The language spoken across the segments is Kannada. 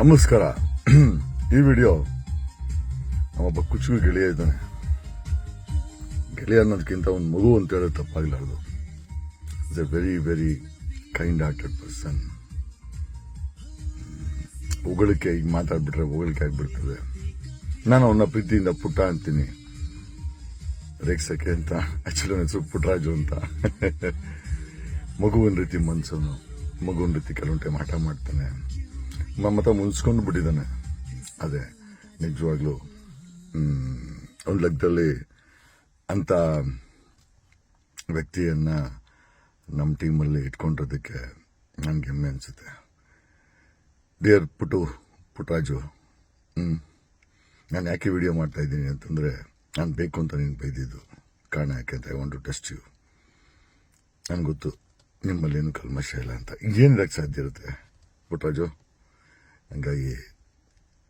ನಮಸ್ಕಾರ. ಈ ವಿಡಿಯೋ ನಮ್ಮೊಬ್ಬ ಕುಚುಕು ಗೆಳೆಯ ಇದ್ದಾನೆ. ಗೆಳೆಯ ಅನ್ನೋದಕ್ಕಿಂತ ಒಂದು ಮಗು ಅಂತ ಹೇಳೋದು ತಪ್ಪಾಗಲಾರ್ದು is a very very kind hearted person ಹೊಗಳಿಕೆ ಈಗ ಮಾತಾಡ್ಬಿಟ್ರೆ ಹೊಗಳಿಕೆ ಆಗಿಬಿಡ್ತದೆ. ನಾನು ಅವನ ಪ್ರೀತಿಯಿಂದ ಪುಟ್ಟ ಅಂತೀನಿ. ರೇಗ್ಸಕ್ಕೆ ಅಂತ ಆ್ಯಕ್ಚುಲಿ ನನ್ನ ಹೆಸರು ಪುಟ್ಟರಾಜು ಅಂತ. ಮಗುವಿನ ರೀತಿ ಮನ್ಸನು ಮಗುವಿನ ರೀತಿ ಕೆಲವೊಂದು ಟೈಮ್ ಆಟ ಮಾಡ್ತಾನೆ. ಮತ್ತ ಮುನ್ಸ್ಕೊಂಡು ಬಿಟ್ಟಿದ್ದಾನೆ. ಅದೇ, ನಿಜವಾಗ್ಲೂ ಒಂದು ಲೆಕ್ಕದಲ್ಲಿ ಅಂತ ವ್ಯಕ್ತಿಯನ್ನ ನಮ್ಮ ಟೀಮಲ್ಲಿ ಇಟ್ಕೊಂಡಿರೋದಕ್ಕೆ ನನಗೆ ಹೆಮ್ಮೆ ಅನಿಸುತ್ತೆ. ಡಿಯರ್ ಪುಟು, ಪುಟ್ರಾಜು ನಾನು ಯಾಕೆ ವಿಡಿಯೋ ಮಾಡ್ತಾ ಇದ್ದೀನಿ ಅಂತಂದರೆ, ನಾನು ಬೇಕು ಅಂತ ನೀನು ಬೈದಿದ್ದು. ಕಾರಣ ಯಾಕೆ ಅಂತ I want to test you ನನಗೆ ಗೊತ್ತು ನಿಮ್ಮಲ್ಲಿ ಏನು ಕಲ್ಮಶ ಇಲ್ಲ ಅಂತ. ಏನು ಇರಕ್ಕೆ ಸಾಧ್ಯ ಇರುತ್ತೆ ಪುಟ್ಟರಾಜು ಹಂಗಾಗಿ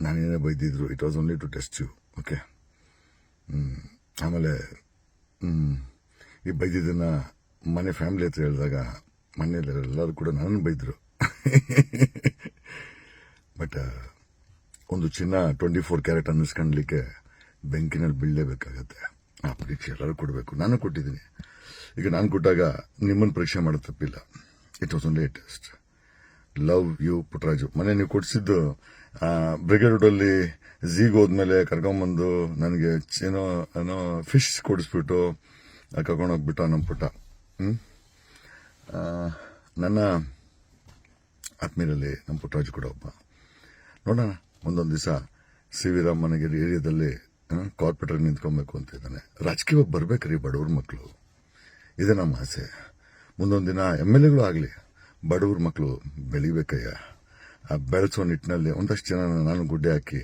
ನಾನೇನೇ ಬೈದಿದ್ರು it was only to test you okay ಆಮೇಲೆ ಈ ಬೈದಿದ್ದನ್ನು ಮನೆ ಫ್ಯಾಮಿಲಿ ಹತ್ರ ಹೇಳಿದಾಗ ಮನೆಯಲ್ಲಿ ಎಲ್ಲರೂ ಕೂಡ ನನ್ನ ಬೈದರು. ಬಟ್ ಒಂದು ಚಿನ್ನ ಟ್ವೆಂಟಿ ಫೋರ್ ಕ್ಯಾರೆಟ್ ಅನ್ನಿಸ್ಕೊಂಡ್ಲಿಕ್ಕೆ ಬೆಂಕಿನಲ್ಲಿ ಬೀಳಲೇಬೇಕಾಗತ್ತೆ ಆ ಪರೀಕ್ಷೆ ಎಲ್ಲರೂ ಕೊಡಬೇಕು. ನಾನು ಕೊಟ್ಟಿದ್ದೀನಿ. ಈಗ ನಾನು ಕೊಟ್ಟಾಗ ನಿಮ್ಮನ್ನು ಪರೀಕ್ಷೆ ಮಾಡೋದು ತಪ್ಪಿಲ್ಲ. It was only test love you Putraju. ಮನೆ ನೀವು ಕೊಡಿಸಿದ್ದು ಬ್ರಿಗೇಡ್ ರೋಡಲ್ಲಿ ಝೀಗ್ ಹೋದ್ಮೇಲೆ ಕರ್ಕೊಂಬಂದು ನನಗೆ ಏನೋ ಏನೋ ಫಿಶ್ ಕೊಡಿಸ್ಬಿಟ್ಟು ಕರ್ಕೊಂಡೋಗ್ಬಿಟ್ಟ ನಮ್ಮ ಪುಟ್ಟ? ನನ್ನ ಆತ್ಮೀಯರಲ್ಲಿ ನಮ್ಮ ಪುಟ್ಟರಾಜು ಕೂಡ ಒಬ್ಬ. ನೋಡೋಣ, ಒಂದೊಂದು ದಿವಸ ಸಿ ವಿ ರಾಮನಗಿರಿ ಏರಿಯಾದಲ್ಲಿ ಕಾರ್ಪೊರೇಟರ್ ನಿಂತ್ಕೊಬೇಕು ಅಂತ ಇದ್ದಾನೆ. ರಾಜಕೀಯವಾಗಿ ಬರ್ಬೇಕ್ರಿ ಬಡವ್ರ ಮಕ್ಕಳು ಇದೆ ನಮ್ಮ ಆಸೆ. ಮುಂದೊಂದು ದಿನ ಎಂ ಎಲ್ ಎಗಳು ಆಗಲಿ. ಬಡವ್ರ ಮಕ್ಕಳು ಬೆಳಿಬೇಕಯ್ಯ. ಆ ಬೆಳೆಸೋ ನಿಟ್ಟಿನಲ್ಲಿ ಒಂದಷ್ಟು ಜನ ನಾನು ಗುಡ್ಡೆ ಹಾಕಿ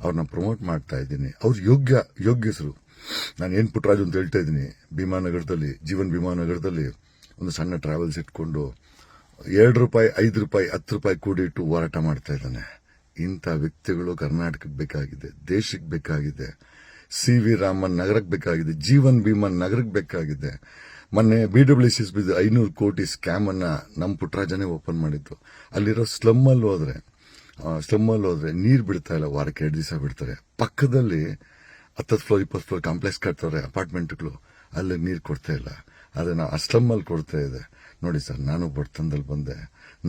ಅವ್ರನ್ನ ಪ್ರಮೋಟ್ ಮಾಡ್ತಾ ಇದ್ದೀನಿ. ಅವ್ರು ಯೋಗ್ಯ ಯೋಗ್ಯಸರು ನಾನು ಏನು ಪುಟ್ರಾಜು ಅಂತ ಹೇಳ್ತಾ ಇದ್ದೀನಿ. ಭೀಮಾನಗರದಲ್ಲಿ ಜೀವನ್ ಭೀಮಾನಗರದಲ್ಲಿ ಒಂದು ಸಣ್ಣ ಟ್ರಾವೆಲ್ಸ್ ಇಟ್ಕೊಂಡು ಎರಡು ರೂಪಾಯಿ, ಐದು ರೂಪಾಯಿ, ಹತ್ತು ರೂಪಾಯಿ ಕೂಡಿಟ್ಟು ಹೋರಾಟ ಮಾಡ್ತಾ ಇದ್ದಾನೆ. ಇಂಥ ವ್ಯಕ್ತಿಗಳು ಕರ್ನಾಟಕಕ್ಕೆ ಬೇಕಾಗಿದೆ, ದೇಶಕ್ಕೆ ಬೇಕಾಗಿದೆ. ಸಿ ವಿ ರಾಮನ್ ನಗರಕ್ಕೆ ಬೇಕಾಗಿದೆ, ಜೀವನ್ ಭೀಮನ್ ನಗರಕ್ಕೆ ಬೇಕಾಗಿದೆ. ಮೊನ್ನೆ ಬಿ ಡಬ್ಲ್ಯೂ ಸಿ ಬಿದ್ದು ಐನೂರು ಕೋಟಿ ಸ್ಕ್ಯಾಮ್ ಅನ್ನ ನಮ್ಮ ಪುಟ್ಟರಾಜನೇ ಓಪನ್ ಮಾಡಿದ್ದು. ಅಲ್ಲಿರೋ ಸ್ಲಮ್ ಅಲ್ಲಿ ಹೋದ್ರೆ ಸ್ಲಮ್ ಅಲ್ಲಿ ಹೋದ್ರೆ ನೀರು ಬಿಡ್ತಾ ಇಲ್ಲ, ವಾರಕ್ಕೆ ಎರಡು ದಿವಸ ಬಿಡ್ತಾರೆ. ಪಕ್ಕದಲ್ಲಿ ಹತ್ತತ್ತು ಫ್ಲೋರ್ ಇಪ್ಪತ್ತು ಫ್ಲೋರ್ ಕಾಂಪ್ಲೆಕ್ಸ್ ಕಟ್ತಾರೆ ಅಪಾರ್ಟ್ಮೆಂಟ್ಗಳು ಅಲ್ಲಿ ನೀರು ಕೊಡ್ತಾ ಇಲ್ಲ. ಅದನ್ನು ಆ ಸ್ಲಮ್ಮಲ್ಲಿ ಕೊಡ್ತಾ ಇದೆ. ನೋಡಿ ಸರ್, ನಾನು ಬಡತನದಲ್ಲಿ ಬಂದೆ.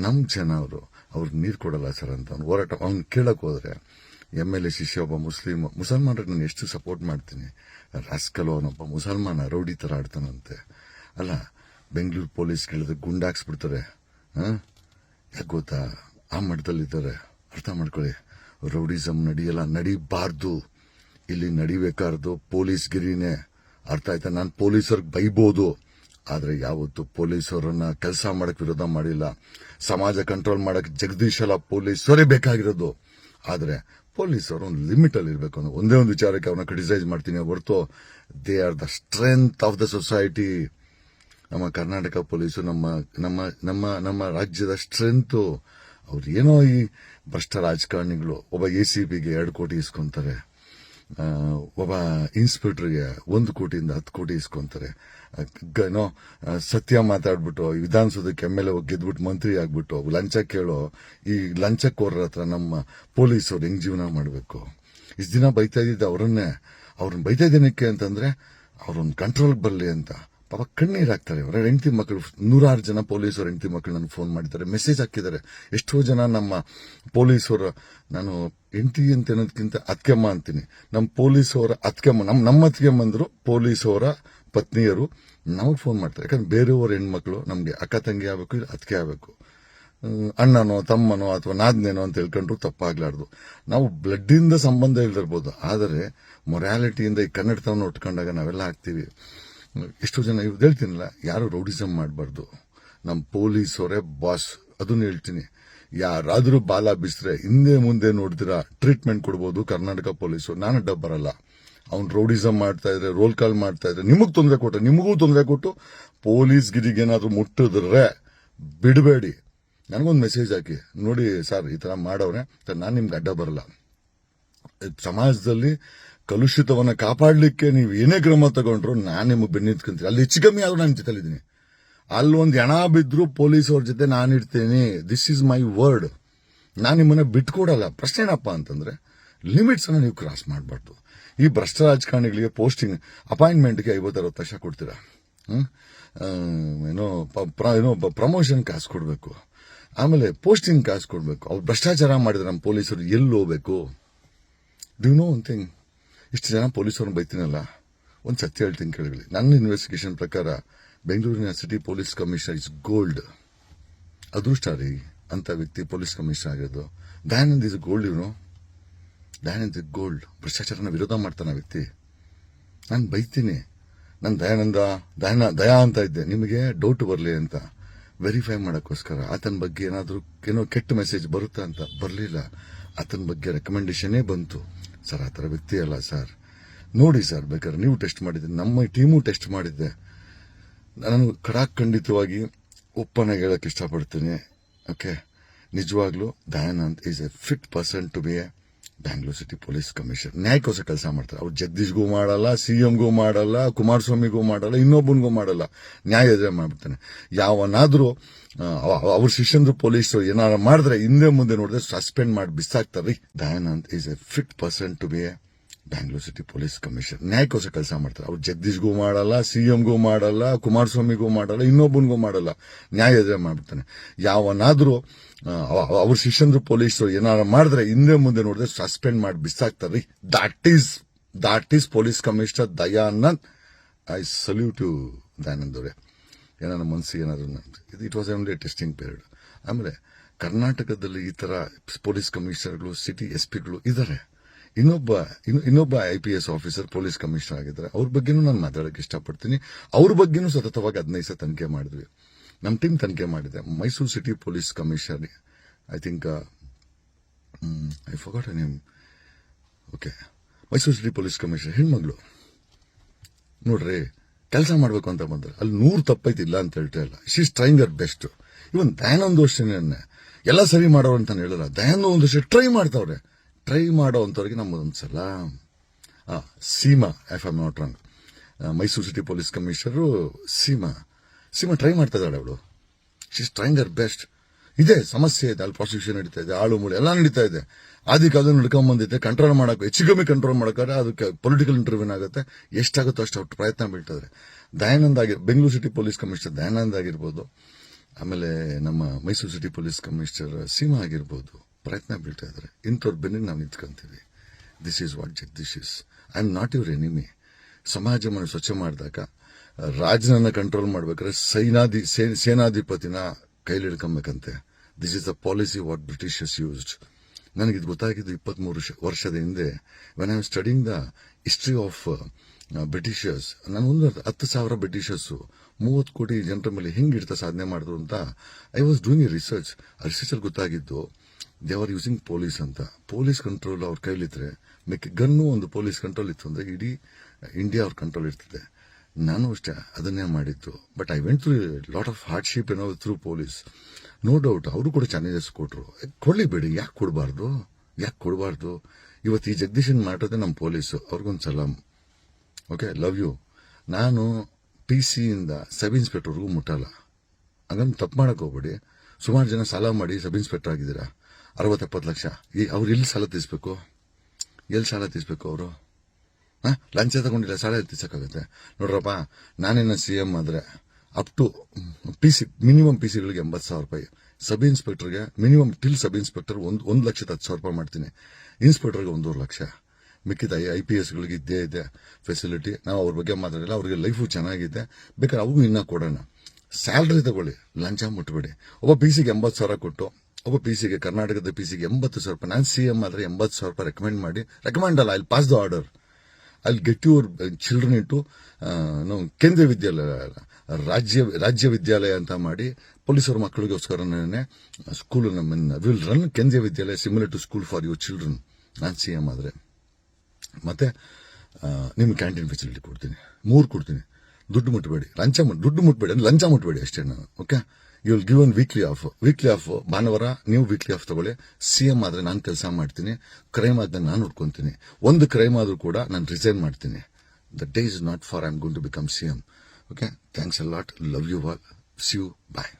ನಮ್ಮ ಜನ ಅವರು ಅವ್ರಿಗೆ ನೀರು ಕೊಡಲ್ಲ ಸರ್ ಅಂತ ಅವ್ನು ಹೋರಾಟ, ಅವ್ನು ಕೇಳಕ್ ಹೋದ್ರೆ ಎಂ ಎಲ್ ಎ ಶಿಷ್ಯ ಒಬ್ಬ ಮುಸ್ಲಿಂ ಮುಸಲ್ಮಾನರಿಗೆ ನಾನು ಎಷ್ಟು ಸಪೋರ್ಟ್ ಮಾಡ್ತೀನಿ. ರಾಸ್ಕಲ್ ಅವನೊಬ್ಬ ಮುಸಲ್ಮಾನ, ರೌಡಿ ತರ ಆಡ್ತಾನಂತೆ. ಅಲ್ಲ, ಬೆಂಗಳೂರು ಪೊಲೀಸ್ ಕೇಳಿದ್ರೆ ಗುಂಡಾಕ್ಸ್ಬಿಡ್ತಾರೆ ಯಾಕೆ ಗೊತ್ತಾ? ಆ ಇದ್ದಾರೆ ಅರ್ಥ ಮಾಡ್ಕೊಳ್ಳಿ. ರೌಡಿಸಮ್ ನಡೆಯಲ್ಲ, ನಡಿಬಾರ್ದು. ಇಲ್ಲಿ ನಡಿಬೇಕಾರ್ದು ಪೊಲೀಸ್ ಗಿರಿನೇ ಅರ್ಥ ಆಯ್ತಾ? ನಾನು ಪೊಲೀಸರಿಗೆ ಬೈಬೋದು. ಆದರೆ ಯಾವತ್ತು ಪೊಲೀಸರನ್ನ ಕೆಲಸ ಮಾಡಕ್ಕೆ ವಿರೋಧ ಮಾಡಿಲ್ಲ. ಸಮಾಜ ಕಂಟ್ರೋಲ್ ಮಾಡಕ್ ಜಗದೀಶಲ ಪೊಲೀಸರೇ ಬೇಕಾಗಿರೋದು. ಆದರೆ ಪೊಲೀಸರು ಒಂದು ಲಿಮಿಟ್ ಅಲ್ಲಿ ಇರಬೇಕು ಅನ್ನೋ ಒಂದೇ ಒಂದು ವಿಚಾರಕ್ಕೆ ಅವ್ರನ್ನ ಕ್ರಿಟಿಸೈಸ್ ಮಾಡ್ತೀನಿ ಹೊರತು they are the strength of the society ನಮ್ಮ ಕರ್ನಾಟಕ ಪೊಲೀಸು ನಮ್ಮ ನಮ್ಮ ನಮ್ಮ ನಮ್ಮ ರಾಜ್ಯದ ಸ್ಟ್ರೆಂತು ಅವ್ರು ಏನೋ ಈ ಭ್ರಷ್ಟ ರಾಜಕಾರಣಿಗಳು, ಒಬ್ಬ ಎ ಸಿ ಬಿಗೆ ಎರಡು ಕೋಟಿ ಇಸ್ಕೊಂತಾರೆ ಒಬ್ಬ ಇನ್ಸ್ಪೆಕ್ಟ್ರಿಗೆ ಒಂದು ಕೋಟಿಯಿಂದ ಹತ್ತು ಕೋಟಿ ಇಸ್ಕೊಂತಾರೆ. ಏನೋ ಸತ್ಯ ಮಾತಾಡ್ಬಿಟ್ಟು ವಿಧಾನಸೌಧಕ್ಕೆ ಎಂ ಎಲ್ ಎ ಗೆದ್ಬಿಟ್ಟು ಮಂತ್ರಿ ಆಗ್ಬಿಟ್ಟು ಲಂಚ ಕೇಳೋ, ಈ ಲಂಚಕೋರರ ಹತ್ರ ನಮ್ಮ ಪೊಲೀಸರು ಹೆಂಗ್ ಜೀವನ ಮಾಡಬೇಕು? ಇಷ್ಟು ದಿನ ಬೈತಾ ಇದ್ದಿದ್ದು ಅವರನ್ನೇ, ಅವ್ರನ್ನ ಬೈತಾ ದಿನಕ್ಕೆ ಅಂತಂದ್ರೆ ಅವ್ರೊಂದು ಕಂಟ್ರೋಲ್ಗೆ ಬರಲಿ ಅಂತ. ಪಾಪ ಕಣ್ಣೀರಾಗ್ತಾರೆ ಅವರ ಹೆಂಡತಿ ಮಕ್ಕಳು ನೂರಾರು ಜನ ಪೊಲೀಸರು ಹೆಂಡತಿ ಮಕ್ಕಳು ನನಗೆ ಫೋನ್ ಮಾಡಿದ್ದಾರೆ. ಮೆಸೇಜ್ ಹಾಕಿದ್ದಾರೆ. ಎಷ್ಟೋ ಜನ ನಮ್ಮ ಪೊಲೀಸರು ನಾನು ಹೆಂಡತಿ ಅಂತ ಅನ್ನೋದಕ್ಕಿಂತ ಅತ್ಕೆಮ್ಮ ಅಂತೀನಿ. ನಮ್ಮ ಪೊಲೀಸವರ ಅತ್ಕೆಮ್ಮ ನಮ್ಮ ನಮ್ಮ ಅಂದರು ಪೊಲೀಸವರ ಪತ್ನಿಯರು ನಮಗೆ ಫೋನ್ ಮಾಡ್ತಾರೆ. ಯಾಕಂದ್ರೆ ಬೇರೆಯವ್ರ ಹೆಣ್ಮಕ್ಳು ನಮಗೆ ಅಕ್ಕ ತಂಗಿ ಆಗಬೇಕು ಇಲ್ಲ ಅತ್ಕೆ ಆಗಬೇಕು. ಅಣ್ಣನೋ ತಮ್ಮನೋ ಅಥವಾ ನಾದ್ನೇನೋ ಅಂತ ಹೇಳ್ಕೊಂಡ್ರು ತಪ್ಪಾಗ್ಲಾರ್ದು. ನಾವು ಬ್ಲಡ್ ಇಂದ ಸಂಬಂಧ ಇಲ್ದಿರ್ಬೋದು. ಆದರೆ ಮೊರಾಲಿಟಿಯಿಂದ ಈ ಕನ್ನಡತವನ್ನು ಉಟ್ಕೊಂಡಾಗ ನಾವೆಲ್ಲ ಹ್ಮ್, ಎಷ್ಟೋ ಜನ ಇವ್ರು ಹೇಳ್ತೀನಲ್ಲ, ಯಾರು ರೌಡಿಸಮ್ ಮಾಡಬಾರ್ದು. ನಮ್ಮ ಪೊಲೀಸವರೇ ಬಾಸ್, ಅದನ್ನ ಹೇಳ್ತೀನಿ. ಯಾರಾದರೂ ಬಾಲ ಬಿಸ್ರೆ ಹಿಂದೆ ಮುಂದೆ ನೋಡಿದಿರ ಟ್ರೀಟ್ಮೆಂಟ್ ಕೊಡ್ಬೋದು ಕರ್ನಾಟಕ ಪೊಲೀಸು. ನಾನು ಅಡ್ಡ ಬರಲ್ಲ. ಅವ್ನು ರೌಡಿಸಮ್ ಮಾಡ್ತಾ ಇದ್ರೆ ರೋಲ್ ಕಾಲ್ ಮಾಡ್ತಾ ಇದ್ರೆ, ನಿಮಗೆ ತೊಂದರೆ ಕೊಟ್ಟರೆ ನಿಮಗೂ ತೊಂದರೆ ಕೊಟ್ಟು ಪೊಲೀಸ್ ಗಿರಿಗೇನಾದರೂ ಮುಟ್ಟಿದ್ರೆ ಬಿಡಬೇಡಿ. ನನಗೊಂದು ಮೆಸೇಜ್ ಹಾಕಿ. ನೋಡಿ ಸರ್, ಈ ಥರ ಮಾಡವ್ರೆ, ನಾನು ನಿಮ್ಗೆ ಅಡ್ಡ ಬರಲ್ಲ. ಸಮಾಜದಲ್ಲಿ ಕಲುಷಿತವನ್ನ ಕಾಪಾಡಲಿಕ್ಕೆ ನೀವು ಏನೇ ಕ್ರಮ ತಗೊಂಡ್ರು ನಾನು ನಿಮಗೆ ಬೆನ್ನಿತ್ಕೊಂತೀನಿ ಅಲ್ಲಿ ಹೆಚ್ಚು ಕಮ್ಮಿ ಆದ್ರೂ ನಾನು ಜೊತೆಲಿದ್ದೀನಿ. ಅಲ್ಲಿ ಒಂದು ಹೆಣ ಬಿದ್ರು ಪೊಲೀಸ್ ಅವ್ರ ಜೊತೆ ನಾನು ಇರ್ತೀನಿ. ದಿಸ್ ಈಸ್ ಮೈ ವರ್ಡ್ ನಾನು ನಿಮ್ಮನ್ನ ಬಿಟ್ಕೊಡಲ್ಲ. ಪ್ರಶ್ನೆ ಏನಪ್ಪ ಅಂತಂದ್ರೆ ಲಿಮಿಟ್ಸ್ ಅನ್ನ ನೀವು ಕ್ರಾಸ್ ಮಾಡಬಾರ್ದು. ಈ ಭ್ರಷ್ಟ ರಾಜಕಾರಣಿಗಳಿಗೆ ಪೋಸ್ಟಿಂಗ್ ಅಪಾಯಿಂಟ್ಮೆಂಟ್ಗೆ ಐವತ್ತರವತ್ತು ಲಕ್ಷ ಕೊಡ್ತೀರಾ? ಏನೋ ಏನೋ ಪ್ರಮೋಷನ್ ಕಾಸು ಕೊಡಬೇಕು. ಆಮೇಲೆ ಪೋಸ್ಟಿಂಗ್ ಕಾಸು ಕೊಡಬೇಕು. ಅವ್ರು ಭ್ರಷ್ಟಾಚಾರ ಮಾಡಿದ್ರೆ ನಮ್ಮ ಪೊಲೀಸರು ಎಲ್ಲಿ ಹೋಗ್ಬೇಕು? ಡ್ಯೂ ನೋ ಒನ್ ಥಿಂಗ್ ಇಷ್ಟು ಜನ ಪೊಲೀಸವ್ರನ್ನ ಬೈತೀನಲ್ಲ? ಒಂದು ಸತ್ಯ ಹೇಳ್ತೀನಿ ಕೇಳಿ ನನ್ನ ಇನ್ವೆಸ್ಟಿಗೇಷನ್ ಪ್ರಕಾರ ಬೆಂಗಳೂರಿನ city police commissioner is gold ಅದೃಷ್ಟ ರೀ ಅಂತ ವ್ಯಕ್ತಿ ಪೊಲೀಸ್ ಕಮಿಷನರ್ ಆಗಿರೋದು. ದಯಾನಂದ್ ಇಸ್ ಗೋಲ್ಡ್ ಇವನು ದಯಾನಂದ್ ಇಸ್ ಗೋಲ್ಡ್ ಭ್ರಷ್ಟಾಚಾರನ ವಿರೋಧ ಮಾಡ್ತಾನೆ ವ್ಯಕ್ತಿ. ನಾನು ಬೈತೀನಿ. ನಾನು ದಯಾನಂದ, ದಯಾನ, ದಯಾ ಅಂತ ಇದ್ದೆ. ನಿಮಗೆ ಡೌಟ್ ಬರಲಿ ಅಂತ. ವೆರಿಫೈ ಮಾಡೋಕ್ಕೋಸ್ಕರ. ಆತನ ಬಗ್ಗೆ ಏನಾದರೂ ಏನೋ ಕೆಟ್ಟ ಮೆಸೇಜ್ ಬರುತ್ತಾ ಅಂತ. ಬರಲಿಲ್ಲ. ಆತನ ಬಗ್ಗೆ ರೆಕಮೆಂಡೇಶನ್ನೇ ಬಂತು. ಸರ್, ಆ ಥರ ವ್ಯಕ್ತಿ ಅಲ್ಲ ಸರ್. ನೋಡಿ ಸರ್, ಬೇಕಾದ್ರೆ ನೀವು ಟೆಸ್ಟ್ ಮಾಡಿದ್ದೆ ನಮ್ಮ ಟೀಮು ಟೆಸ್ಟ್ ಮಾಡಿದ್ದೆ. ನಾನು ಖಡಾಖಂಡಿತವಾಗಿ ಒಪ್ಪನಾಗಿ ಹೇಳೋಕ್ಕೆ ಇಷ್ಟಪಡ್ತೀನಿ, ಓಕೆ? ನಿಜವಾಗ್ಲೂ Dayanand is a fit person to be a Bangalore city police commissioner ನ್ಯಾಯಕ್ಕೋಸ್ಕರ ಕೆಲಸ ಮಾಡ್ತಾರೆ. ಅವ್ರು ಜಗದೀಶ್ಗೂ ಮಾಡಲ್ಲ ಸಿಎಂಗೂ ಮಾಡಲ್ಲ, ಕುಮಾರಸ್ವಾಮಿಗೂ ಮಾಡಲ್ಲ, ಇನ್ನೊಬ್ಬನಿಗೂ ಮಾಡಲ್ಲ. ನ್ಯಾಯ ಎದುರೇ ಮಾಡ್ಬಿಡ್ತಾನೆ. ಯಾವನಾದ್ರೂ ಅವ್ರ ಶಿಷ್ಯಂದ್ರು ಪೊಲೀಸರು ಏನಾರು ಮಾಡಿದ್ರೆ ಹಿಂದೆ ಮುಂದೆ ನೋಡಿದ್ರೆ ಸಸ್ಪೆಂಡ್ ಮಾಡಿ ಬಿಸಾಕ್ತಾರೆ. Dayanand is a fit person to be a Bangalore city police commissioner ನ್ಯಾಯಕ್ಕೋಸ್ಕರ ಕೆಲಸ ಮಾಡ್ತಾರೆ. ಅವ್ರು ಜಗದೀಶ್ಗೂ ಮಾಡಲ್ಲ, ಸಿಎಂಗೂ ಮಾಡಲ್ಲ, ಕುಮಾರಸ್ವಾಮಿಗೂ ಮಾಡಲ್ಲ, ಇನ್ನೊಬ್ಬನಿಗೂ ಮಾಡಲ್ಲ. ನ್ಯಾಯ ಮಾಡ್ಬಿಡ್ತಾನೆ. ಯಾವನಾದ್ರೂ ಅವ್ರ ಶಿಷ್ಯಂದ್ರು ಪೊಲೀಸರು ಏನಾರು ಮಾಡಿದ್ರೆ ಹಿಂದೆ ಮುಂದೆ ನೋಡಿದ್ರೆ ಸಸ್ಪೆಂಡ್ ಮಾಡಿ ಬಿಸಾಕ್ತಾರೆ. That is that is police commissioner Dayanand I salute you Dayanand ಅವರೇ. ಏನಾರ ಮನಸ್ಸಿಗೆ ಏನಾದ್ರು it was only testing period ಆಮೇಲೆ ಕರ್ನಾಟಕದಲ್ಲಿ ಈ ತರ ಪೊಲೀಸ್ ಕಮಿಷನರ್ಗಳು ಸಿಟಿ ಎಸ್ ಪಿಗಳು ಇದ್ದಾರೆ ಇನ್ನೊಬ್ಬ, ಇನ್ನು- ಇನ್ನೊಬ್ಬ I P S officer police commissioner ಆಗಿದ್ದಾರೆ. ಅವ್ರ ಬಗ್ಗೆನೂ ನಾನು ಮಾತಾಡೋಕೆ ಇಷ್ಟಪಡ್ತೀನಿ. ಅವ್ರ ಬಗ್ಗೆನೂ ಸತತವಾಗಿ ಹದಿನೈದು ಸಹ ತನಿಖೆ ಮಾಡಿದ್ವಿ. ನಮ್ಮ ಟೀಮ್ ತನಿಖೆ ಮಾಡಿದೆ. Mysuru city police commissioner I think I forgot name okay Mysuru city police commissioner ಹೆಣ್ಮಗಳು. ನೋಡ್ರಿ, ಕೆಲಸ ಮಾಡಬೇಕು ಅಂತ ಬಂದ್ರೆ. ಅಲ್ಲಿ ನೂರು ತಪ್ಪೈತಿ ಇಲ್ಲ ಅಂತ ಹೇಳ್ತಾ ಇಲ್ಲ. She's trying her best even Dayanand ಅಷ್ಟೇನೆ ಎಲ್ಲ ಸರಿ ಮಾಡೋರು ಅಂತ ಹೇಳಲ್ಲ. ದಯಾನಂದ್ ಒಂದಷ್ಟು ಟ್ರೈ ಮಾಡ್ತಾವ್ರೆ. ಟ್ರೈ ಮಾಡೋ ಅಂಥವ್ರಿಗೆ ನಮ್ಮದೊಂದ್ಸಲ ಆ, Seema F M not wrong Mysuru city police commissioner Seema. Seema try ಮಾಡ್ತಾ ಇದ್ದಾಳೆ ಅವಳು. ಶೀಸ್ ಟ್ರೈಂಗ್ ಅರ್ ಬೆಸ್ಟ್ ಇದೆ ಸಮಸ್ಯೆ ಇದೆ ಅಲ್ಲಿ ಪ್ರಾಸಿಕ್ಯೂಷನ್ ನಡೀತಾ ಇದೆ ಆಳು ಮೂಳೆ ಎಲ್ಲ ನಡೀತಾ ಇದೆ. ಆದಿ ಕಾಲದಲ್ಲಿ ನಡ್ಕೊಂಡ್ ಬಂದಿದೆ ಕಂಟ್ರೋಲ್ ಮಾಡಕ್ಕೆ ಹೆಚ್ಚು ಕಮ್ಮಿ ಕಂಟ್ರೋಲ್ ಮಾಡೋಕ್ಕಾದ್ರೆ ಅದಕ್ಕೆ ಪೊಲಿಟಿಕಲ್ ಇಂಟರ್ವ್ಯೂನ್ ಆಗುತ್ತೆ. ಎಷ್ಟಾಗುತ್ತೋ ಅಷ್ಟು ಅವ್ರು ಪ್ರಯತ್ನ ಬೀಳ್ತಾರೆ Dayanand ಆಗಿರ್ Bengaluru city police commissioner Dayanand ಆಗಿರ್ಬೋದು. ಆಮೇಲೆ ನಮ್ಮ Mysuru city police commissioner Seema ಆಗಿರ್ಬೋದು. ಪ್ರಯತ್ನ ಬೀಳ್ತಾ ಇದ್ದಾರೆ. ಇಂಥವ್ರ ಬೆನ್ನಿಗೆ ನಾವು ನಿಂತ್ಕೊಂತೀವಿ. This is what Jagadish is I am not your enemy ಸಮಾಜವನ್ನು ಸ್ವಚ್ಛ ಮಾಡಿದಾಗ, ರಾಜನನ್ನ ಕಂಟ್ರೋಲ್ ಮಾಡ್ಬೇಕಾದ್ರೆ ಸೈನಾಧಿ ಸೇನಾಧಿಪತಿನ ಕೈಲಿ ಹಿಡ್ಕೊಬೇಕಂತೆ this is the policy what Britishers used ನನಗಿದು ಗೊತ್ತಾಗಿದ್ದು ಇಪ್ಪತ್ಮೂರು ವರ್ಷದ ಹಿಂದೆ when I am studying the history of Britishers ನಾನು ಒಂದು ಹತ್ತು ಸಾವಿರ ಬ್ರಿಟಿಷರ್ಸು ಮೂವತ್ತು ಕೋಟಿ ಜನರ ಮೇಲೆ ಹೆಂಗೆ ಇಡ್ತಾ ಸಾಧನೆ ಮಾಡಿದ್ರು ಅಂತ I was doing a research ಆ ರಿಸರ್ಚಲ್ಲಿ ಗೊತ್ತಾಗಿದ್ದು ದೇ ಆರ್ ಯೂಸಿಂಗ್ ಪೊಲೀಸ್ ಅಂತ. ಪೊಲೀಸ್ ಕಂಟ್ರೋಲ್ ಅವ್ರ ಕೈಲಿದ್ರೆ ಮಿಕ್ಕ ಗನ್ನು ಒಂದು ಪೊಲೀಸ್ ಕಂಟ್ರೋಲ್ ಇತ್ತು ಅಂದ್ರೆ ಇಡೀ ಇಂಡಿಯಾ ಅವ್ರ ಕಂಟ್ರೋಲ್ ಇರ್ತದೆ. ನಾನು ಅಷ್ಟೇ ಅದನ್ನೇ ಮಾಡಿದ್ದು. But I went through lot of hardship ಏನೋ ಥ್ರೂ ಪೊಲೀಸ್ ನೋ ಡೌಟ್ ಅವರು ಕೂಡ ಚಾಲೆಂಜಸ್ ಕೊಟ್ಟರು ಕೊಡಲಿ ಬೇಡಿ, ಯಾಕೆ ಕೊಡಬಾರ್ದು? ಯಾಕೆ ಕೊಡಬಾರ್ದು? ಇವತ್ತು ಈ ಜಗದೀಶನ್ ಮಾಡೋದೇ ನಮ್ಮ ಪೊಲೀಸು ಅವ್ರಿಗೊಂದು ಸಲಾಮ್ ಓಕೆ ಲವ್ ಯು ನಾನು ಪಿ ಸಿಯಿಂದ ಸಬ್ ಇನ್ಸ್ಪೆಕ್ಟರ್ಗೂ ಮುಟ್ಟಲ್ಲ. ಹಂಗಂದು ತಪ್ಪು ಮಾಡೋಕ್ಕೆ ಹೋಗ್ಬೇಡಿ. ಸುಮಾರು ಜನ ಸಾಲ ಮಾಡಿ ಸಬ್ ಇನ್ಸ್ಪೆಕ್ಟರ್ ಆಗಿದ್ದೀರಾ? ಅರವತ್ತೆಪ್ಪತ್ತು ಲಕ್ಷ. ಈ ಅವ್ರು ಎಲ್ಲಿ ಸಾಲ ತೀರಿಸ್ಬೇಕು? ಎಲ್ಲಿ ಸಾಲ ತೀರಿಸ್ಬೇಕು ಅವರು? ಹಾಂ? ಲಂಚ ತಗೊಂಡಿಲ್ಲ, ಸಾಲ ತೀರ್ಸೋಕ್ಕಾಗುತ್ತೆ. ನೋಡ್ರಪ್ಪ ನಾನೇನು ಸಿ ಎಂ ಆದರೆ up to P C minimum P ಸಿಗಳಿಗೆ ಎಂಬತ್ತು ಸಾವಿರ ರೂಪಾಯಿ. ಸಬ್ ಇನ್ಸ್ಪೆಕ್ಟರ್ಗೆ ಮಿನಿಮಮ್ ಟಿಲ್ ಸಬ್ ಇನ್ಸ್ಪೆಕ್ಟರ್ ಒಂದು ಒಂದು ಲಕ್ಷದ ಹತ್ತು ಸಾವಿರ ರೂಪಾಯಿ ಮಾಡ್ತೀನಿ. ಇನ್ಸ್ಪೆಕ್ಟರ್ಗೆ ಒಂದೂವರೆ ಲಕ್ಷ. ಮಿಕ್ಕಿದ ಐ ಪಿ ಎಸ್ಗಳಿಗೆ ಇದ್ದೇ ಇದೆ ಫೆಸಿಲಿಟಿ ನಾವು ಅವ್ರ ಬಗ್ಗೆ ಮಾತಾಡಿಲ್ಲ, ಅವ್ರಿಗೆ ಲೈಫು ಚೆನ್ನಾಗಿದೆ. ಬೇಕಾದ್ರೆ ಅವ್ರಿಗೂ ಇನ್ನೂ ಕೊಡೋಣ. ಸ್ಯಾಲ್ರಿ ತಗೊಳ್ಳಿ, ಲಂಚ ಮುಟ್ಬೇಡಿ. ಒಬ್ಬ ಪಿ ಸಿಗೆ ಎಂಬತ್ತು ಸಾವಿರ ಕೊಟ್ಟು ಒಬ್ಬ ಪಿ ಸಿಗೆ ಕರ್ನಾಟಕದ ಪಿ ಸಿಗೆ ಎಂಬತ್ತು ಸಾವಿರ ರೂಪಾಯಿ. ನಾನು ಸಿ ಎಂ ಆದರೆ ಎಂಬತ್ತು ಸಾವಿರ ರೂಪಾಯಿ ರೆಕಮೆಂಡ್ ಮಾಡಿ. ರೆಕಮೆಂಡ್ ಅಲ್ಲ ಐ ಪಾಸ್ ದ ಆರ್ಡರ್ ಅಲ್ಲಿ get your children into Kendriya Vidyalaya ರಾಜ್ಯ ರಾಜ್ಯ ವಿದ್ಯಾಲಯ ಅಂತ ಮಾಡಿ ಪೊಲೀಸರ ಮಕ್ಕಳಿಗೋಸ್ಕರನೇ ಸ್ಕೂಲ್ ನಮ್ಮ will run Kendriya Vidyalaya similar to school for your children ನಾನು ಸಿ ಎಂ ಆದರೆ. ಮತ್ತೆ ನಿಮ್ಗೆ ಕ್ಯಾಂಟೀನ್ ಫೆಸಿಲಿಟಿ ಕೊಡ್ತೀನಿ. ಮೂರು ಕೊಡ್ತೀನಿ. ದುಡ್ಡು ಮುಟ್ಬೇಡಿ. ಲಂಚ ಮುಟ್ ದುಡ್ಡು ಮುಟ್ಬೇಡಿ ಅಂದ್ರೆ ಲಂಚ ಮುಟ್ಬೇಡಿ ಅಷ್ಟೇ ನಾನು okay you will give weekly off weekly off ಭಾನುವಾರ ನೀವು ವೀಕ್ಲಿ ಆಫ್ ತಗೊಳ್ಳಿ. ಸಿ ಎಂ ಆದ್ರೆ ನಾನು ಕೆಲಸ ಮಾಡ್ತೀನಿ ಕ್ರೈಮ್ ಆದ್ರೆ ನಾನು ನೋಡ್ಕೊಂತೀನಿ ಒಂದು ಕ್ರೈಮ್ ಆದ್ರೂ ಕೂಡ ನಾನು ರಿಸೈನ್ ಮಾಡ್ತೀನಿ. The day is not far I am gone to become C M okay thanks a lot love you all see you bye